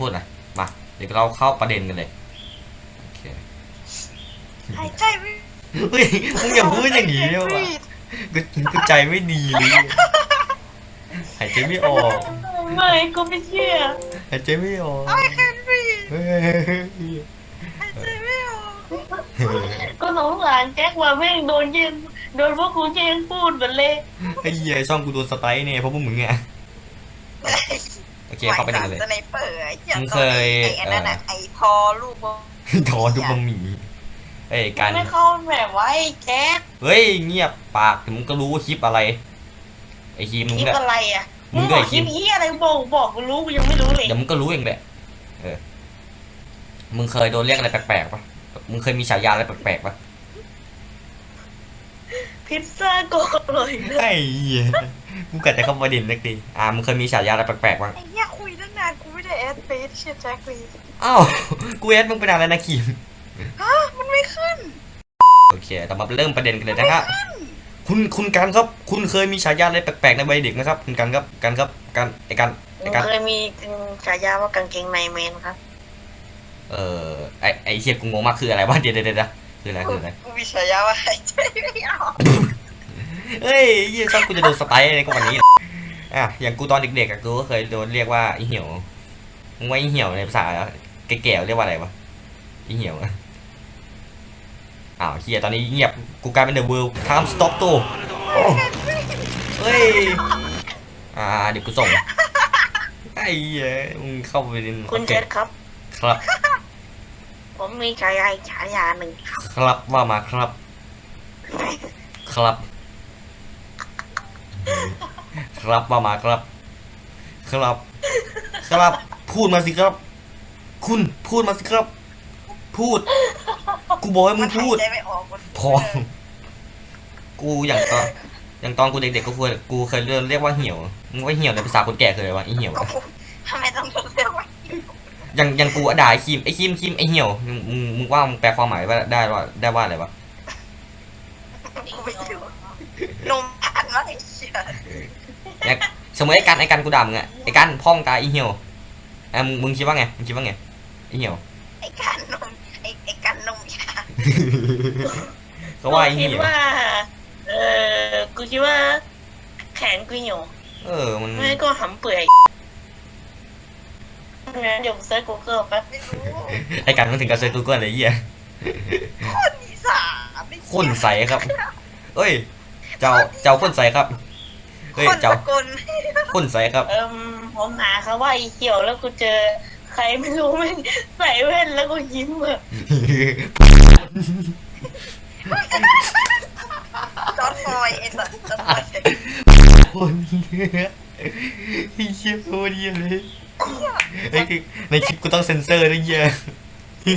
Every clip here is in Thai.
พูดหนะมาเดี๋ยวเราเข้าประเด็นกันเลยโอเคหายใจไม่เฮ้ยมึงอย่าพูดอย่างนี้ด้วยวะกูกูใจไม่ดีเลยหายใจไม่ออกไม่กูไม่เชื่อหายใจไม่ออกไอ้แคนบีเฮ้ยหายใจไม่ออกก็สงสารแจ็คว่าแม่งโดนแย่งโดนพวกกูแย่งพูดหมดเลยไอ้เหี้ยช่องกูโดนสไตล์เนี่ยเพราะพวกมึงไง โอเคเข้าไปหในมายกันเลย สไนเปอร์ไอ้หี้มึงเคย ไอ้อันนั้นอะไอ้พอลูกบอลทอนทุกมังหมีเอ้ยการไม่เข้าแบบว่าไอ้แจ็คเฮ้ยเงียบปากถึงมึงก็รู้ว่าคลิปอะไรไอ้คลิปมึงคลิปก็อะไรอะมึมึงงด้วยบอกคลิปคลิปเฮียอะไรบอกบอกกูรู้กูยังไม่รู้เลยเดี๋ยวมึงก็รู้เองแหละเออมึงเคยโดนเรียกอะไรแปลกๆปะมึงเคยมีฉายาอะไรแปลกๆปะพิซซ่าโกเลยนะไอ้เหี้ยกูกะจะเข้าประเด็นนักดีอ่ามึงเคยมีฉายาอะไรแปลกๆบ้างไอ้เหี้ย แอดเฟซเชื่อแจ็คเลยอ้าวกูเอสมึงเป็นอะไรนะคิมฮะมันไม่ขึ้น โอเคแต่มาเริ่มประเด็นกันเลยนะฮะคุณคุณกันครับ คุณเคยมีฉายาอะไรแปลกๆในวัยเด็กไหมครับ คุณกันครับกันครับกันไอ้กันมึไอ้งกันเคยมีฉายาว่ากางเกงในเมนครับ เออไอ้ไอ้เชี่ยกูงงมากคืออะไรวะเดี๋ยวเดี๋ยวเดี๋ยวคืออะไรคืออะไรกูมีฉายาว่าหายใจไม่ออกเฮ้ยเยี่ยชอบกูจะโดนสไตล์อะไรก็วันนี้อะอย่างกูตอนเด็กๆอะกูก็เคยโดนเรียกว่าไอีเหี่ยว มึงว่าไอีเหี่ยวในภาษาแก่ๆเรียกว่าอะไรวะไอีเหี่ยวอะอ้าวเฮียตอนนี้เงียบกูกลายเป็นเดอะเวิลด์ทำสต็อปตัวเฮ้ยอ่าเดี๋ยวกูส่งไอ้เหี้ยมึงเข้าไปในคุณโอเจ็ดครับ ครับ ผมมีฉายาอีกฉายาหนึ่งครับว่ามาครับ ครับ ครับว่ามาครับ ครับ ครับ พูดมาสิครับ คุณพูดมาสิครับ พูด กูบอกให้มึมังนหาพูยดใจไม่ออกมันพอ กูอย่างตอนอย่างตอนกูเด็กๆก็เคยกูเคยเรียกว่าเหี่ยว มึงว่าเหี่ยวในภาษาคนแก่คืออะไรวะไอเหี่ยวก็พูดทำไมต้องเรียกว่าอย่างอย่างกูอะด่าไอคิมไอคิมคิมไอเหี่ยว มึงมึงมึงว่ามึงแปลความหมายว่าได้ว่าได้ว่าอะไรวะ กูไม่รู้นมทานว่าไอ้เชี่ยอย่างสมมติไอ้กันไอ้กันกูด่ามึงอะไอ้กันพ่องตาไอเหี่ยว อะมึงมึงคิดว่าไงมึงคิดว่าไงไอเหี่ยวไอ้การนมไอ้ไอ้การนมยาก็ว่าไอคิเหี่ดยวว่า เออกูคิดว่า แขนกูเหี่ยวเออมันไม่ก็หำเปื่อยงั้นเดี๋ยวเซิร์ชกูเกิลแป๊บไม่รู้ไอ้กันมันถึงกับเซิร์ชกูเกิลเลยไอ้เหี้ยคนอีสานไม่ข้นใสครับ เอ้ย เจ้าเจ้าข้นใสครับเฮ้ยคนเจ้าสกลข้นใสครับ เอิม ผมหาคำว่าอีเขียวแล้วกูเจอ ใครไม่รู้แม่งใส่แว่นแล้วก็ยิ้มอะจอร์ดฟลอยด์ไอ้สัสจอร์ดฟลอยด์คนเนื้อไอ้เหี้ยโคตรเหี้ยเลยไอ้คือในคลิปกูต้องเซ็นเซอร์ด้วยเหี้ยเชี่ย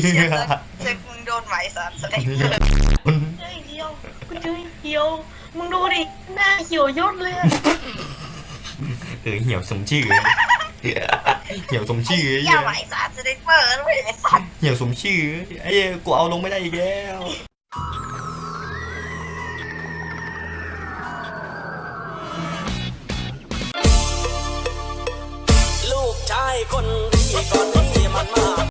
เจ๊มึงโดนหมายสารแสดงเกินคนเฮ้ยเดียวกูเจอไอ้เขียวมึงดูดิหน้าเขียวยศเลยอะ เออเหี่ยวสมชื่อเหี่ยวสมชื่อไอ้อเหี้ย่ายหมายสารแสดงเปิดไม่ไอ้สัสเหี่ยวสมชื่อไอ้เหี้ยกูเอาลงไม่ได้อีกแล้วลูกชายคนดีก่อน